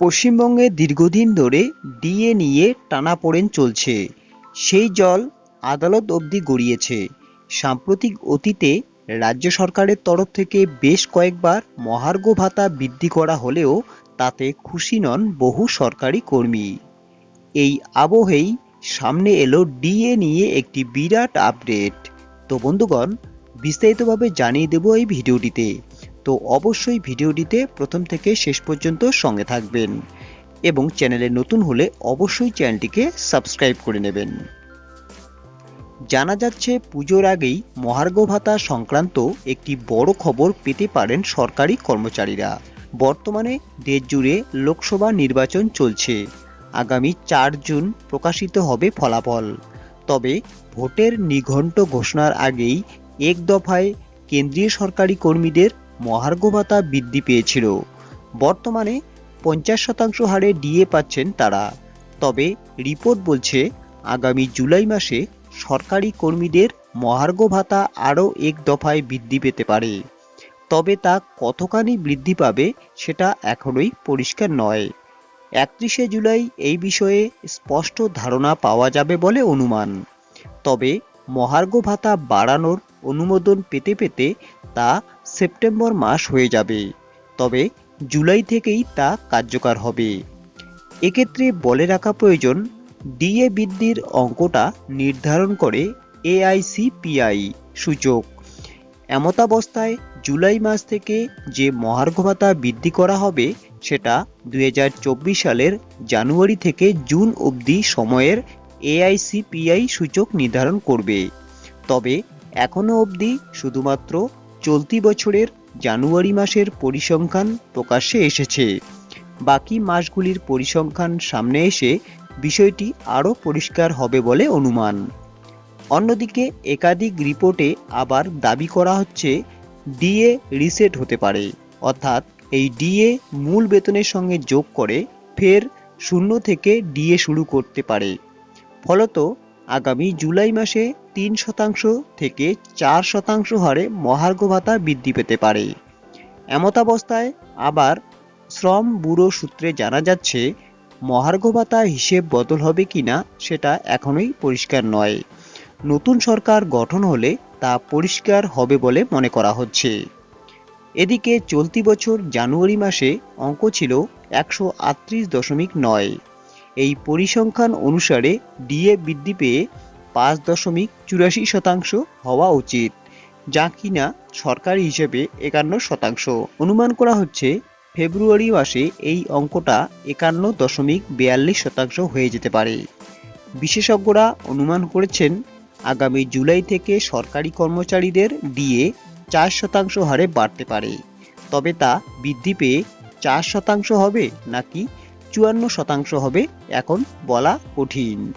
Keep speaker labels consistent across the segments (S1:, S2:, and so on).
S1: পশ্চিমবঙ্গে দীর্ঘদিন ধরে ডিএ নিয়ে টানাপোড়েন চলছে। সেই জল আদালত অবধি গড়িয়েছে। সাম্প্রতিক অতীতে রাজ্য সরকারের তরফ থেকে বেশ কয়েকবার মহার্ঘ ভাতা বৃদ্ধি করা হলেও তাতে খুশি নন বহু সরকারি কর্মী। এই আবহেই সামনে এলো ডিএ নিয়ে একটি বিরাট আপডেট। তো বন্ধুগণ, বিস্তারিতভাবে জানিয়ে দেব এই ভিডিওটিতে। তো অবশ্যই ভিডিওটিতে প্রথম থেকে শেষ পর্যন্ত সঙ্গে থাকবেন এবং চ্যানেলে নতুন হলে অবশ্যই চ্যানেলটিকে সাবস্ক্রাইব করে নেবেন। জানা যাচ্ছে পুজোর আগেই মহার্ঘ ভাতা সংক্রান্ত একটি বড় খবর পেতে পারেন সরকারি কর্মচারীরা। বর্তমানে দেশ জুড়ে লোকসভা নির্বাচন চলছে। আগামী চার জুন প্রকাশিত হবে ফলাফল। তবে ভোটের নিঘণ্ট ঘোষণার আগেই এক দফায় কেন্দ্রীয় সরকারি কর্মীদের মহার্ঘ ভাতা বৃদ্ধি পেয়েছিল। বর্তমানে পঞ্চাশ শতাংশ হারে ডিএ পাচ্ছেন তারা। তবে রিপোর্ট বলছে, আগামী জুলাই মাসে সরকারি কর্মীদের মহার্ঘ ভাতা আরও এক দফায় বৃদ্ধি পেতে পারে। তবে তা কতখানি বৃদ্ধি পাবে সেটা এখনোই পরিষ্কার নয়। একত্রিশে জুলাই এই বিষয়ে স্পষ্ট ধারণা পাওয়া যাবে বলে অনুমান। তবে মহার্ঘ ভাতা বাড়ানোর অনুমোদন পেতে পেতে তা সেপ্টেম্বর মাস হয়ে যাবে, তবে জুলাই থেকেই তা কার্যকর হবে। এক্ষেত্রে বলে রাখা প্রয়োজন, ডিএ বৃদ্ধির অঙ্কটা নির্ধারণ করে এআইসিপিআই সূচক। এমতাবস্থায় জুলাই মাস থেকে যে মহার্ঘ ভাতা বৃদ্ধি করা হবে, সেটা দু হাজার চব্বিশ সালের জানুয়ারি থেকে জুন অবধি সময়ের এআইসিপিআই সূচক নির্ধারণ করবে। তবে এখনও অবধি শুধুমাত্র চলতি বছরের জানুয়ারি মাসের পরিসংখ্যান প্রকাশ্যে এসেছে। বাকি মাসগুলির পরিসংখ্যান সামনে এসে বিষয়টি আরও পরিষ্কার হবে বলে অনুমান। অন্যদিকে, একাধিক রিপোর্টে আবার দাবি করা হচ্ছে, ডিএ রিসেট হতে পারে। অর্থাৎ, এই ডিএ মূল বেতনের সঙ্গে যোগ করে ফের শূন্য থেকে ডিএ শুরু করতে পারে। ফলত আগামী জুলাই মাসে তিন শতাংশ থেকে চার শতাংশ হারে মহার্ঘ ভাতা বৃদ্ধি পেতে পারে। এমতাবস্থায় আবার শ্রম ব্যুরো সূত্রে জানা যাচ্ছে, মহার্ঘ ভাতা হিসেব বদল হবে কিনা সেটা এখনোই পরিষ্কার নয়। নতুন সরকার গঠন হলে তা পরিষ্কার হবে বলে মনে করা হচ্ছে। এদিকে চলতি বছর জানুয়ারি মাসে অঙ্ক ছিল একশো আটত্রিশ দশমিক নয়। এই পরিসংখ্যান অনুসারে ডিএ বৃদ্ধি পেয়ে পাঁচ দশমিক চুরাশি শতাংশ হওয়া উচিত, যা কিনা সরকারি হিসেবে একান্ন শতাংশ। অনুমান করা হচ্ছে, ফেব্রুয়ারি মাসে এই অঙ্কটা একান্ন দশমিক বিয়াল্লিশ শতাংশ হয়ে যেতে পারে। বিশেষজ্ঞরা অনুমান করেছেন, আগামী জুলাই থেকে সরকারি কর্মচারীদের ডিএ চার শতাংশ হারে বাড়তে পারে। তবে তা বৃদ্ধি পেয়ে চার শতাংশ হবে নাকি চুয়ান্ন শতাংশ হবে এখন বলা কঠিন।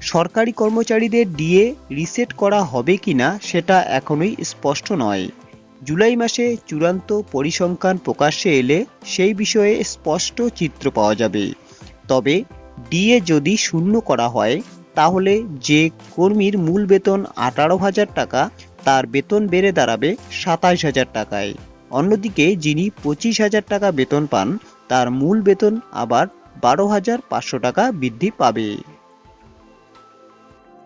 S1: সরকারি কর্মচারীদের ডিএ রিসেট করা হবে কিনা সেটা এখনই স্পষ্ট নয়। জুলাই মাসে চূড়ান্ত পরিসংখ্যান প্রকাশ্যে এলে সেই বিষয়ে স্পষ্ট চিত্র পাওয়া যাবে। তবে ডিএ যদি শূন্য করা হয়, তাহলে যে কর্মীর মূল বেতন আঠারো হাজার টাকা, তার বেতন বেড়ে দাঁড়াবে সাতাশ হাজার টাকায়। অন্যদিকে যিনি পঁচিশ হাজার টাকা বেতন পান তার মূল বেতন আবার বারো হাজার পাঁচশো টাকা বৃদ্ধি পাবে।